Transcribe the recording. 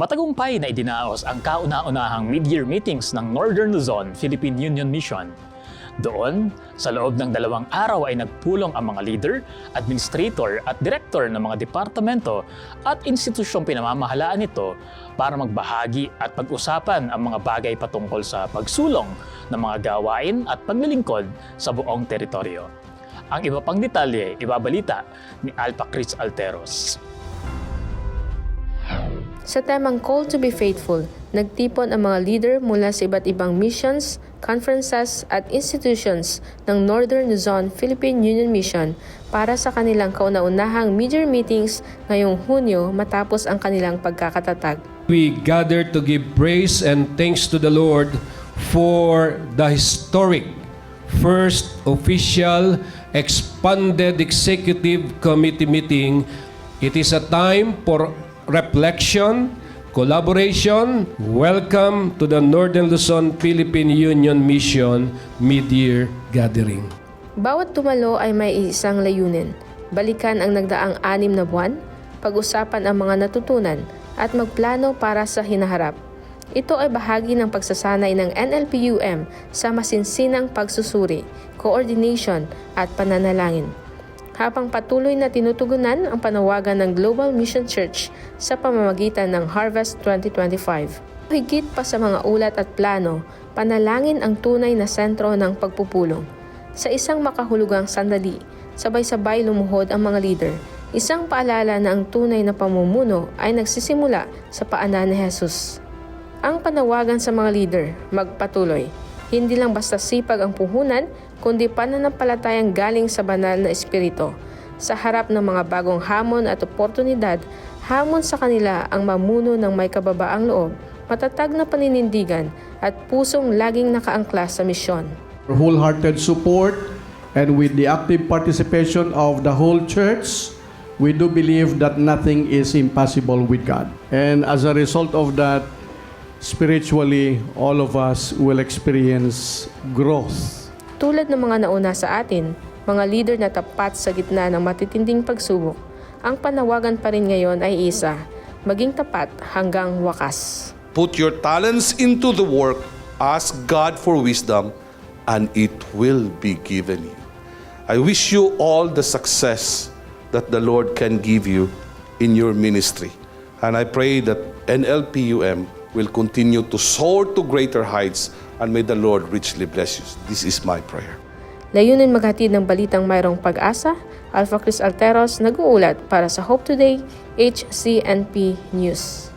Matagumpay na idinaos ang kauna-unahang mid-year meetings ng Northern Luzon Philippine Union Mission. Doon, sa loob ng dalawang araw ay nagpulong ang mga leader, administrator at director ng mga departamento at institusyong pinamamahalaan nito para magbahagi at pag-usapan ang mga bagay patungkol sa pagsulong ng mga gawain at paglilingkod sa buong teritoryo. Ang iba pang detalye, ibabalita ni Alpa Chris Alteros. Sa temang Call to be Faithful, nagtipon ang mga leader mula sa iba't ibang missions, conferences at institutions ng Northern Luzon Philippine Union Mission para sa kanilang kauna-unahang mid-year meetings ngayong Hunyo matapos ang kanilang pagkakatatag. We gather to give praise and thanks to the Lord for the historic first official expanded executive committee meeting. It is a time for reflection, collaboration. Welcome to the Northern Luzon Philippine Union Mission Mid-Year Gathering. Bawat tumalo ay may isang layunin. Balikan ang nagdaang anim na buwan, pag-usapan ang mga natutunan, at magplano para sa hinaharap. Ito ay bahagi ng pagsasanay ng NLPUM sa masinsinang pagsusuri, coordination at pananalangin. Habang patuloy na tinutugunan ang panawagan ng Global Mission Church sa pamamagitan ng Harvest 2025. Higit pa sa mga ulat at plano, panalangin ang tunay na sentro ng pagpupulong. Sa isang makahulugang sandali, sabay-sabay lumuhod ang mga leader. Isang paalala na ang tunay na pamumuno ay nagsisimula sa paanan ni Jesus. Ang panawagan sa mga leader, magpatuloy. Hindi lang basta sipag ang puhunan, kundi pananampalatayang galing sa banal na espiritu. Sa harap ng mga bagong hamon at oportunidad, hamon sa kanila ang mamuno ng may kababaang loob, matatag na paninindigan at pusong laging nakaangkla sa misyon. wholehearted support and with the active participation of the whole church, we do believe that nothing is impossible with God. And as a result of that, spiritually, all of us will experience growth. Tulad ng mga nauna sa atin, mga leader na tapat sa gitna ng matitinding pagsubok, ang panawagan pa rin ngayon ay isa, maging tapat hanggang wakas. Put your talents into the work, ask God for wisdom, and it will be given you. I wish you all the success that the Lord can give you in your ministry. And I pray that NLPUM will continue to soar to greater heights and may the Lord richly bless you. This is my prayer. Layunin maghatid ng balitang mayroong pag-asa, Alpha Chris Alteros nag-uulat para sa Hope Today, HCNP News.